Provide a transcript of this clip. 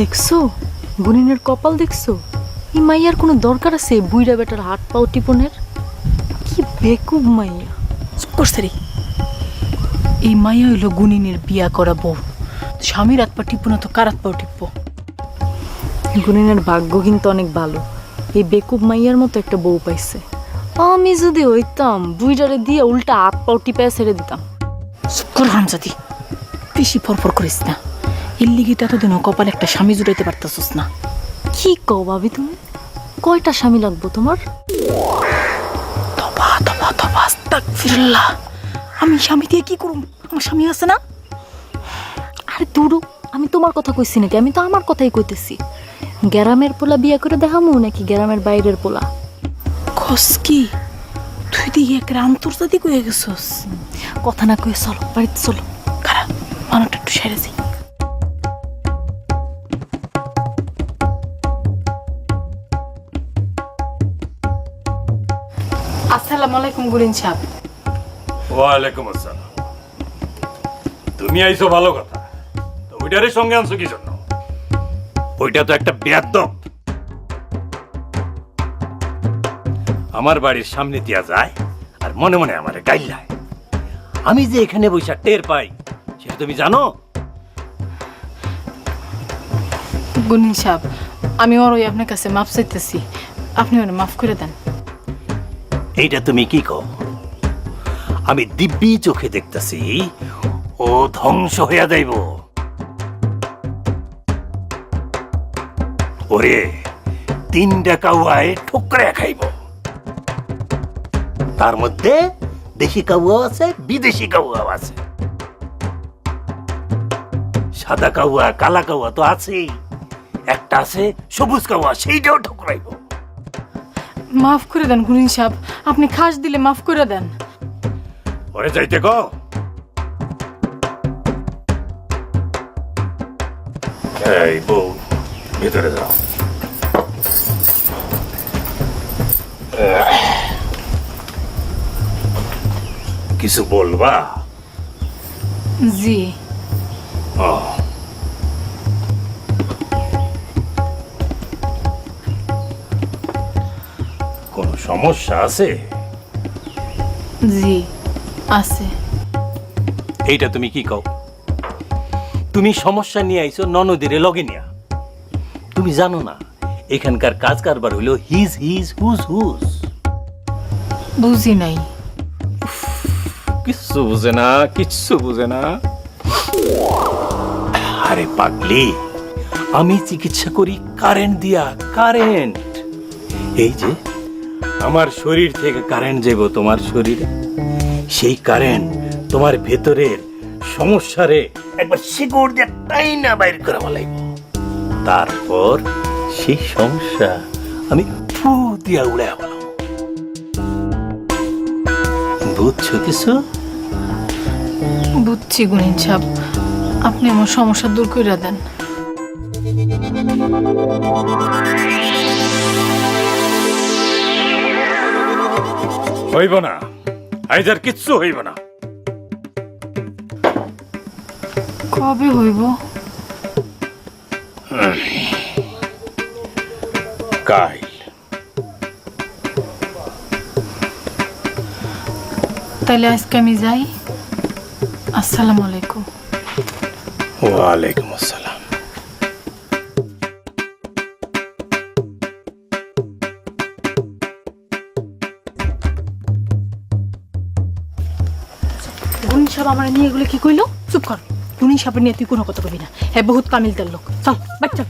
দেখছ? গুনিনের কপাল দেখছ? এই মাইয়ার কোনো দরকার আছে বুইরা বেটার হাত পাও টিপনের? কি বেকুব মাইয়া। করছে এই মাইয়া হইল গুনিনের বিয়া করা বউ। স্বামীর হাত পা টিপবো না তো কার হাত পাও টিপবো? গুনিনের ভাগ্য কিন্তু অনেক ভালো। এই বেকুব মাইয়ার মতো একটা বউ পাইছে। আমি যদি হইতাম বুইডারে দিয়ে উল্টা হাত পাও টিপে ছেড়ে দিতাম। শুক্র হামজাদি। বেশি ফরফর করিস না। এর লিগে তো এতদিনও কপালে একটা স্বামী জুড়াইতে পারতাছিস না। কি কও ভাবি তুমি? কয়টা স্বামী লাগবো তোমার? তবা তবা তবা আস্তাগফিরুল্লাহ। আমি স্বামী দিয়ে কি করুম? আমার স্বামী আছে না? আরে দুরু আমি তোমার কথা কইছি নাকি? আমি তো আমার কথাই কইতেছি। গ্রামের পোলা বিয়ে করে দেখামু নাকি গ্রামের বাইরের পোলা? খস কি? তুই দিয়ে এক আন্তর্জাতিক হয়ে গেছস। কথা না কয়ে চলো বাড়িতে চলো। খারাপ মানটা একটু সেরে যাই। আসসালামু আলাইকুম গুরিন সাহেব। ওয়ালাইকুম আসসালাম। তুমি আইছো ভালো কথা। তো ওইটারে সঙ্গে আনছো কি জন্য? ওইটা তো একটা বেয়াদব। আমার বাড়ির সামনে দিয়া যায় আর মনে মনে আমার গাইলায় আমি যে এখানে বৈশা টের পাই সেটা তুমি জানো? গুনিন সাহেব আমি ওর ওই আপনার কাছে মাপ চাইতেছি। আপনি ওরা মাফ করে দেন। এইটা তুমি কি কও? আমি দিব্যি চোখে দেখতেছি, ও ধ্বংস হইয়া যাইব। ওরে, তিনটা কাউয়ায় ঠোকরে খাইব। তার মধ্যে দেশি কাউয়া আছে, বিদেশি কাউয়াও আছে। সাদা কাউয়া, কালা কাউয়া তো আছেই। একটা আছে সবুজ কাউয়া, সেইটাও ঠোকরাইব। মাফ করে দেন গুনিন সাহেব। আপনি খাস দিলে মাফ করে দেন। ওরে যাইতে গো এই বউ ভেতরে যাও। কিছু বলবা? জি। ও কোনো সমস্যা আছে? জি আছে। এইটা তুমি কি কও? তুমি সমস্যা নিয়ে আইছো ননদিরে লগে নিয়া। তুমি জানো না এখানকার কাজ কারবার হইল হিজ হিজ হুজ হুজ। বুঝি নাই। কিচ্ছু বুঝে না কিচ্ছু বুঝে না। আরে পাগলি আমি চিকিৎসা করি কারেন্ট দিয়া কারেন্ট। এই যে আমার শরীর থেকে কারেন্ট যাব তোমার শরীরে। সেই কারেন্ট তোমার ভেতরের সমস্যারে একবার শিকড় দিয়ে টাইনা বাইর করে বলাইব তারপর সেই সমস্যা আমি ফু দিয়া উড়ে বলাম বুঝছ কিছু? বুঝছি গুনিন সাহেব আপনি আমার সমস্যা দূর করে দেন। হইব না। আইজ আর কিচ্ছু হইব না। কবে হইব? কাইল তাহলে আজকে আমি যাই। আসসালামু আলাইকুম। ওয়ালাইকুম আসসালাম। গুনিন সাহেব আমার নিয়ে এগুলো কি কইলো? চুপ কর। গুনিন সাহেবের নিয়ে তুই কোনো কথা কবি না। হ্যাঁ বহুত কামিল তার লোক। চল, বাচ্চা।